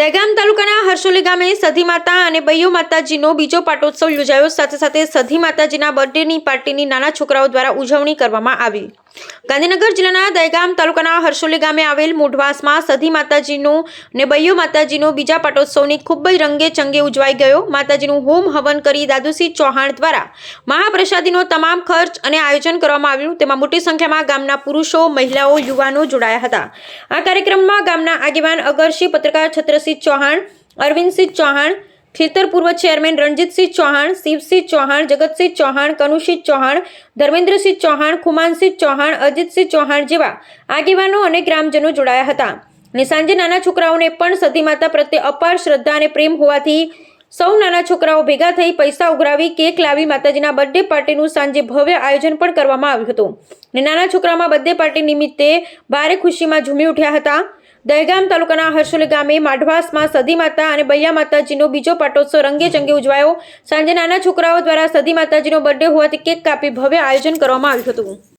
દહેગામ તાલુકાના હર્ષોલી ગામે સધી માતા અને બૈયો માતાજીનો બીજો પાટોત્સવ યોજાયો. સાથે સાથે સધી માતાજીના બર્થડેની પાર્ટીની નાના છોકરાઓ દ્વારા ઉજવણી કરવામાં આવી. ગાંધીનગર જિલ્લાના દહેગામ તાલુકાના હર્ષોલી ગામે આવેલ મૂઢવાસમાં સધી માતાજીનો અને બૈયો માતાજીનો બીજા પાટોત્સવની ખૂબ જ રંગે ચંગે ઉજવાઈ ગયો. માતાજીનું હોમ હવન કરી દાદુસિંહ ચૌહાણ દ્વારા મહાપ્રસાદીનો તમામ ખર્ચ અને આયોજન કરવામાં આવ્યું. તેમાં મોટી સંખ્યામાં ગામના પુરુષો, મહિલાઓ, યુવાનો જોડાયા હતા. આ કાર્યક્રમમાં ગામના આગેવાન, અગરસિંહ, પત્રકાર છત્રસિંહ ચૌહાણ, અરવિંદસિંહ ચૌહાણ, ખેતર પૂર્વ ચેરમેન રણજીતસિંહ ચૌહાણ, શિવસિંહ ચૌહાણ, જગતસિંહ ચૌહાણ, કનુસિંહ ચૌહાણ, ધર્મેન્દ્રસિંહ ચૌહાણ, ખુમાનસિંહ ચૌહાણ, અજીતસિંહ ચૌહાણ જેવા આગેવાનો અને ગ્રામજનો જોડાયા હતા. અને સાંજે નાના છોકરાઓને પણ સતી માતા પ્રત્યે અપાર શ્રદ્ધા અને પ્રેમ હોવાથી સૌ નાના છોકરાઓ ભેગા થઈ પૈસા ઉઘરાવી, કેક લાવી, માતાજીના બર્થડે પાર્ટીનું સાંજે ભવ્ય આયોજન પણ કરવામાં આવ્યું હતું. ને નાના છોકરાઓમાં બર્થડે પાર્ટી નિમિત્તે ભારે ખુશીમાં ઝૂમી ઉઠ્યા હતા. દહેગામ તાલુકાના હર્ષોલી ગામે માઢવાસમાં સધી માતા અને બૈયા માતાજીનો બીજો પાટોત્સવ રંગે ચંગે ઉજવાયો. સાંજે નાના છોકરાઓ દ્વારા સધી માતાજીનો બર્થડે હોવાથી કેક કાપી ભવ્ય આયોજન કરવામાં આવ્યું હતું.